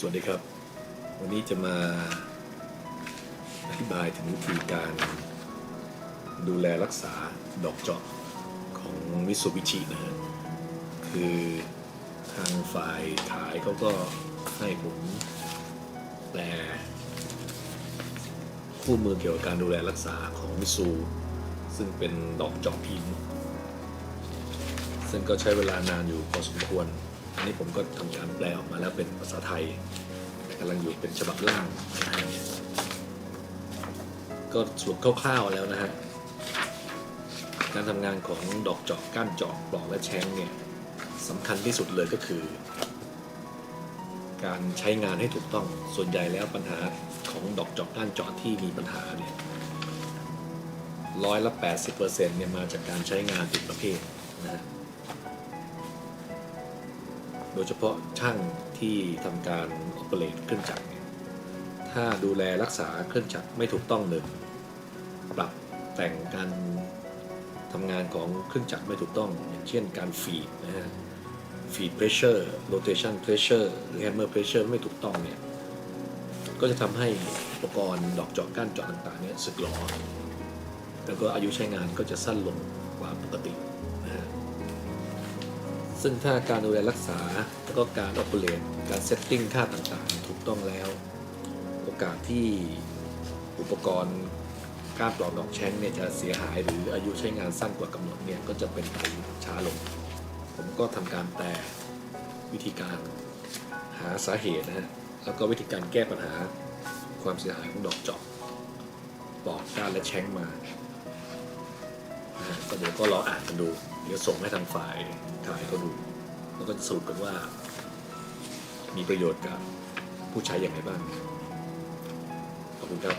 สวัสดีครับ วันนี้จะมาอธิบายถึงวิธีการดูแลรักษาดอกเจาะของมิ t ซูบิชินะฮะคือทางฝ่ายขายเขาก็ให้ผมแปลคู่มือเกี่ยวกับการดูแลรักษาของมิซูซึ่งเป็นดอกเจาะพินซึ่งก็ใช้เวลานานอยู่พอสมควร อันนี้ผมก็ทำการแปลออกมาแล้วเป็นภาษาไทยกำลังอยู่เป็นฉบับล่าง ก็สรุปคร่าวๆแล้วนะฮะการทำงานของดอกเจาะก้านเจาะปลอกและแช้งเนี่ยสำคัญที่สุดเลยก็คือ การใช้งานให้ถูกต้องส่วนใหญ่แล้วปัญหาของดอกเจาะก้านเจาะที่มีปัญหาเนี่ยร้อยละ 80%เนี่ยมาจากการใช้งานผิดประเภทนะฮะ โดยเฉพาะช่างที่ทำการออเปเรตเครื่องจักรเนี่ยถ้าดูแลรักษาเครื่องจักรไม่ถูกต้องหนึ่งปรับแต่งการทำงานของเครื่องจักรไม่ถูกต้อง อย่างเช่นการฟีดนะฮะฟีดเพรสเชอร์โรเ t ชันเพรสเชอร์หรือแฮมเมอร์เพรสเชอร์ไม่ถูกต้องเนี่ยก็จะทำให้อุปกรณ์ดอกเจาะก้านเจาะต่างๆเนี่ยสึกหรอแล้วก็อายุใช้งานก็จะสั้นลงกว่าปกตินะฮะ ซึ่งถ้าการดูแลรักษาแล้วก็การออ e เปเรตการเซตติ้งค่าต่างๆ ถูกต้องแล้ว โอกาสที่อุปกรณ์การปลอกดอกแช้งเนี่ยจะเสียหายหรืออายุใช้งานสั้นกว่ากำหนดเนี่ยก็จะเป็นไปช้าลง ผมก็ทำการแปลวิธีการหาสาเหตุนะฮะแล้วก็วิธีการแก้ปัญหาความเสียหายของดอกเจาะปลอกก้านและแช้งมา นะก็เดี๋ยวก็รออ่านกันดู เดี๋ยวส่งให้ทางฝ่ายขายเขาดู แล้วก็จะสรุปกันว่า มีประโยชน์กับผู้ใช้อย่างไรบ้าง ขอบคุณครับ